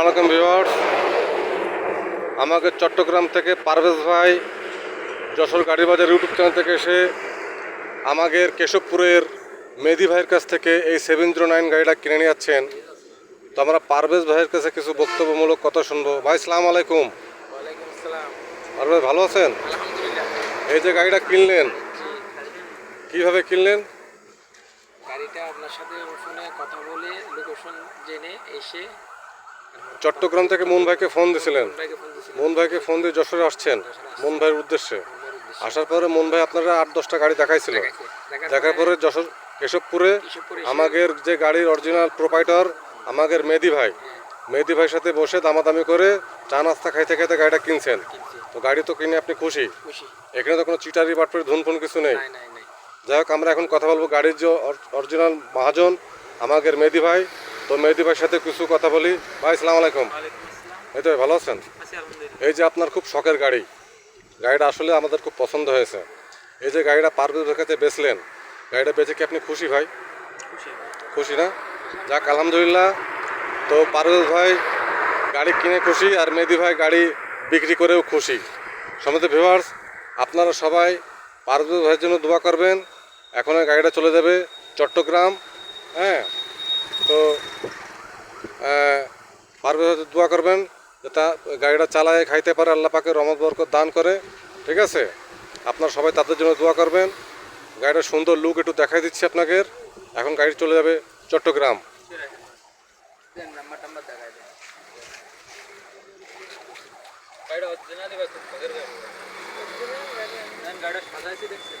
আলাইকুম ভিউয়ার্স। আমাকে চট্টগ্রাম থেকে পারভেজ ভাই যশোর গাড়ি বাজার ইউটিউব চ্যানেল থেকে এসে আমাদের কেশবপুরের মেদি ভাইয়ের কাছ থেকে এই সেভেন জিরো নাইন গাড়িটা কিনে নিয়ে যাচ্ছেন। তো আমরা পারভেজ ভাইয়ের কাছে কিছু বক্তব্যমূলক কথা শুনব। ভাই সালাম আলাইকুম। পারভেজ ভালো আছেন? এই যে গাড়িটা কিনলেন কীভাবে কিনলেন? গাড়িটা আপনার সাথে ফোনে কথা বলে লোকেশন জেনে এসে চট্টগ্রাম থেকে মুন ভাইকে ফোন দিয়েছিলেন ফোন ভাইকে ফোন দিয়ে যশোরে আসছেন মুন ভাইয়ের উদ্দেশ্যে। আসার পরে মন ভাই আপনারা আট দশটা গাড়ি দেখাইছিল। দেখার পরে যশোর কেশবপুরে আমাদের যে গাড়ির অরিজিনাল প্রোপাইটার আমাদের মেদি ভাই। মেদি ভাইয়ের সাথে বসে দামাদামি করে চা নাস্তা খাইতে খাইতে গাড়িটা কিনছেন। তো গাড়ি তো কিনে আপনি খুশি। এখানে তো কোনো চিটারি বাটপারি ধুনফুন কিছু নাই। যাই হোক আমরা এখন কথা বলব গাড়ির যে অরিজিনাল মহাজন আমাদের মেদি ভাই। তো মেদি ভাইয়ের সাথে কিছু কথা বলি। ভাই সালাম আলাইকুম। এই তো ভাই, ভালো আছেন? এই যে আপনার খুব শখের গাড়ি। গাড়িটা আসলে আমাদের খুব পছন্দ হয়েছে। এই যে গাড়িটা পারভেজ ভাইয়ের কাছে বেচলেন গাড়িটা বেচে কি আপনি খুশি ভাই? খুশি। না? যাক আলহামদুলিল্লাহ। তো পারভেজ ভাই গাড়ি কিনে খুশি আর মেদি ভাই গাড়ি বিক্রি করেও খুশি। সমস্ত ভিউয়ার্স আপনারা সবাই পারভেজ ভাইয়ের জন্য দোয়া করবেন। এখন এই গাড়িটা চলে যাবে চট্টগ্রাম হ্যাঁ? তো ভাই দোয়া করবেন যাতে গাড়িটা চালায়, খাইতে পারে, আল্লাহ পাকে রহমত, বরকত দান করে, ঠিক আছে? আপনার সবাই তাদের জন্য দোয়া করবেন। গাড়িটার সুন্দর লুক একটু দেখাই দিচ্ছি আপনাকে এখন গাড়ি চলে যাবে চট্টগ্রাম। গাড়িটা দেখছেন